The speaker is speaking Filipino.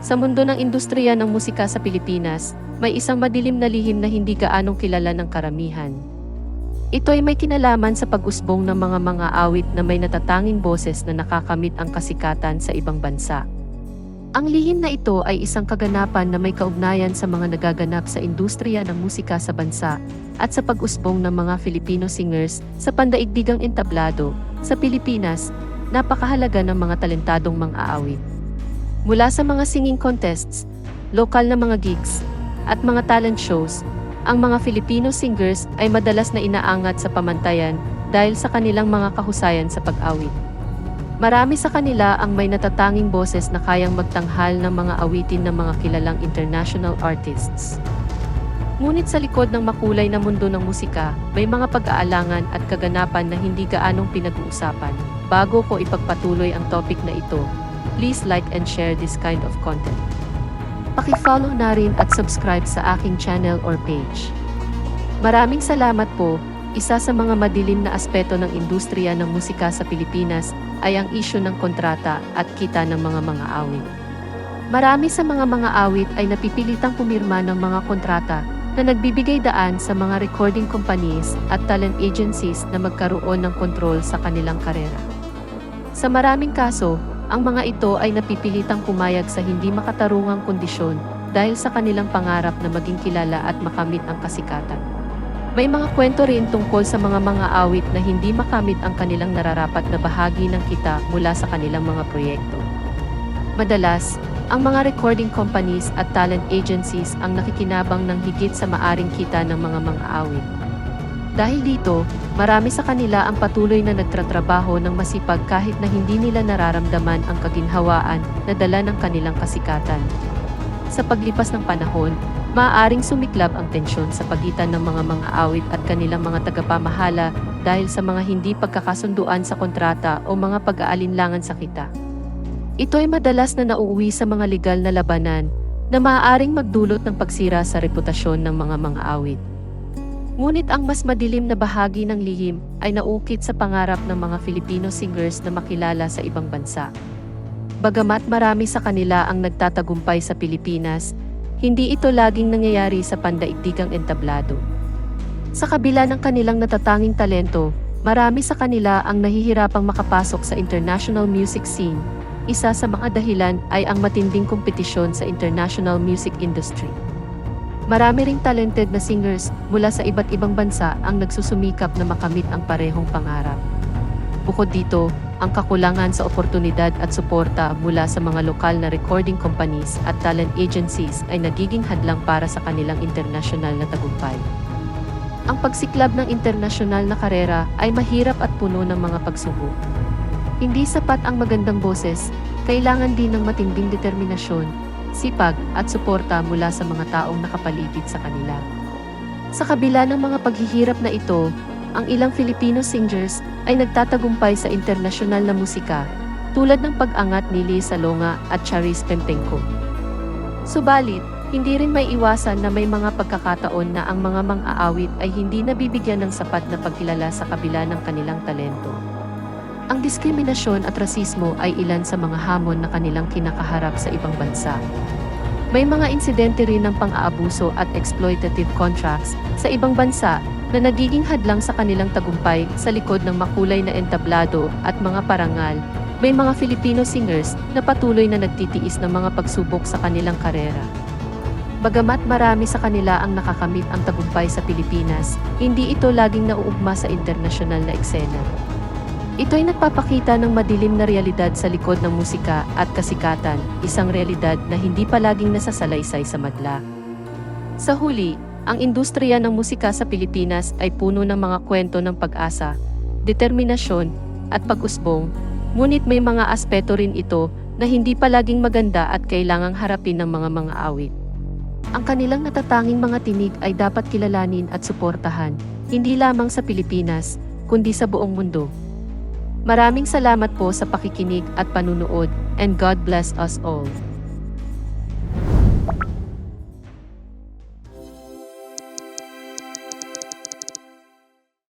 Sa mundo ng industriya ng musika sa Pilipinas, may isang madilim na lihim na hindi gaanong kilala ng karamihan. Ito ay may kinalaman sa pag-usbong ng mga mga awit na may natatanging boses na nakakamit ang kasikatan sa ibang bansa. Ang lihim na ito ay isang kaganapan na may kaugnayan sa mga nagaganap sa industriya ng musika sa bansa at sa pag-usbong ng mga Filipino singers sa pandaigdigang entablado. Sa Pilipinas, napakahalaga ng mga talentadong mang-aawit. Mula sa mga singing contests, lokal na mga gigs, at mga talent shows, ang mga Filipino singers ay madalas na inaangat sa pamantayan dahil sa kanilang mga kahusayan sa pag-awit. Marami sa kanila ang may natatanging boses na kayang magtanghal ng mga awitin ng mga kilalang international artists. Ngunit sa likod ng makulay na mundo ng musika, may mga pag-aalangan at kaganapan na hindi gaanong pinag-uusapan. Bago ko ipagpatuloy ang topic na ito, please like and share this kind of content. Paki-follow na rin at subscribe sa aking channel or page. Maraming salamat po. Isa sa mga madilim na aspeto ng industriya ng musika sa Pilipinas ay ang isyu ng kontrata at kita ng mga mga awit. Marami sa mga mga awit ay napipilitang pumirma ng mga kontrata na nagbibigay daan sa mga recording companies at talent agencies na magkaroon ng kontrol sa kanilang karera. Sa maraming kaso, ang mga ito ay napipilitang pumayag sa hindi makatarungang kondisyon dahil sa kanilang pangarap na maging kilala at makamit ang kasikatan. May mga kwento rin tungkol sa mga mga awit na hindi makamit ang kanilang nararapat na bahagi ng kita mula sa kanilang mga proyekto. Madalas, ang mga recording companies at talent agencies ang nakikinabang ng higit sa maaring kita ng mga mga awit. Dahil dito, marami sa kanila ang patuloy na nagtratrabaho ng masipag kahit na hindi nila nararamdaman ang kaginhawaan na dala ng kanilang kasikatan. Sa paglipas ng panahon, maaaring sumiklab ang tensyon sa pagitan ng mga mga awit at kanilang mga tagapamahala dahil sa mga hindi pagkakasunduan sa kontrata o mga pag-aalinlangan sa kita. Ito ay madalas na nauuwi sa mga legal na labanan na maaaring magdulot ng pagsira sa reputasyon ng mga mga awit. Ngunit ang mas madilim na bahagi ng lihim ay naukit sa pangarap ng mga Filipino singers na makilala sa ibang bansa. Bagamat marami sa kanila ang nagtatagumpay sa Pilipinas, hindi ito laging nangyayari sa pandaigdigang entablado. Sa kabila ng kanilang natatanging talento, marami sa kanila ang nahihirapang makapasok sa international music scene. Isa sa mga dahilan ay ang matinding kompetisyon sa international music industry. Marami ring talented na singers mula sa iba't ibang bansa ang nagsusumikap na makamit ang parehong pangarap. Bukod dito, ang kakulangan sa oportunidad at suporta mula sa mga lokal na recording companies at talent agencies ay nagiging hadlang para sa kanilang internasyonal na tagumpay. Ang pagsiklab ng internasyonal na karera ay mahirap at puno ng mga pagsubok. Hindi sapat ang magandang boses, kailangan din ng matinding determinasyon, sipag at suporta mula sa mga taong nakapaligid sa kanila. Sa kabila ng mga paghihirap na ito, ang ilang Filipino singers ay nagtatagumpay sa internasyonal na musika, tulad ng pag-angat ni Lee Salonga at Charis Pempenko. Subalit, hindi rin may iwasan na may mga pagkakataon na ang mga mang-aawit ay hindi nabibigyan ng sapat na pagkilala sa kabila ng kanilang talento. Ang diskriminasyon at rasismo ay ilan sa mga hamon na kanilang kinakaharap sa ibang bansa. May mga insidente rin ng pang-aabuso at exploitative contracts sa ibang bansa na nagiging hadlang sa kanilang tagumpay sa likod ng makulay na entablado at mga parangal. May mga Filipino singers na patuloy na nagtitiis ng mga pagsubok sa kanilang karera. Bagamat marami sa kanila ang nakakamit ang tagumpay sa Pilipinas, hindi ito laging nauugma sa internasyonal na eksena. Ito ay nagpapakita ng madilim na realidad sa likod ng musika at kasikatan, isang realidad na hindi palaging nasasalaysay sa madla. Sa huli, ang industriya ng musika sa Pilipinas ay puno ng mga kwento ng pag-asa, determinasyon, at pag-usbong, ngunit may mga aspeto rin ito na hindi palaging maganda at kailangang harapin ng mga mga awit. Ang kanilang natatanging mga tinig ay dapat kilalanin at suportahan, hindi lamang sa Pilipinas, kundi sa buong mundo. Maraming salamat po sa pakikinig at panunood, and God bless us all.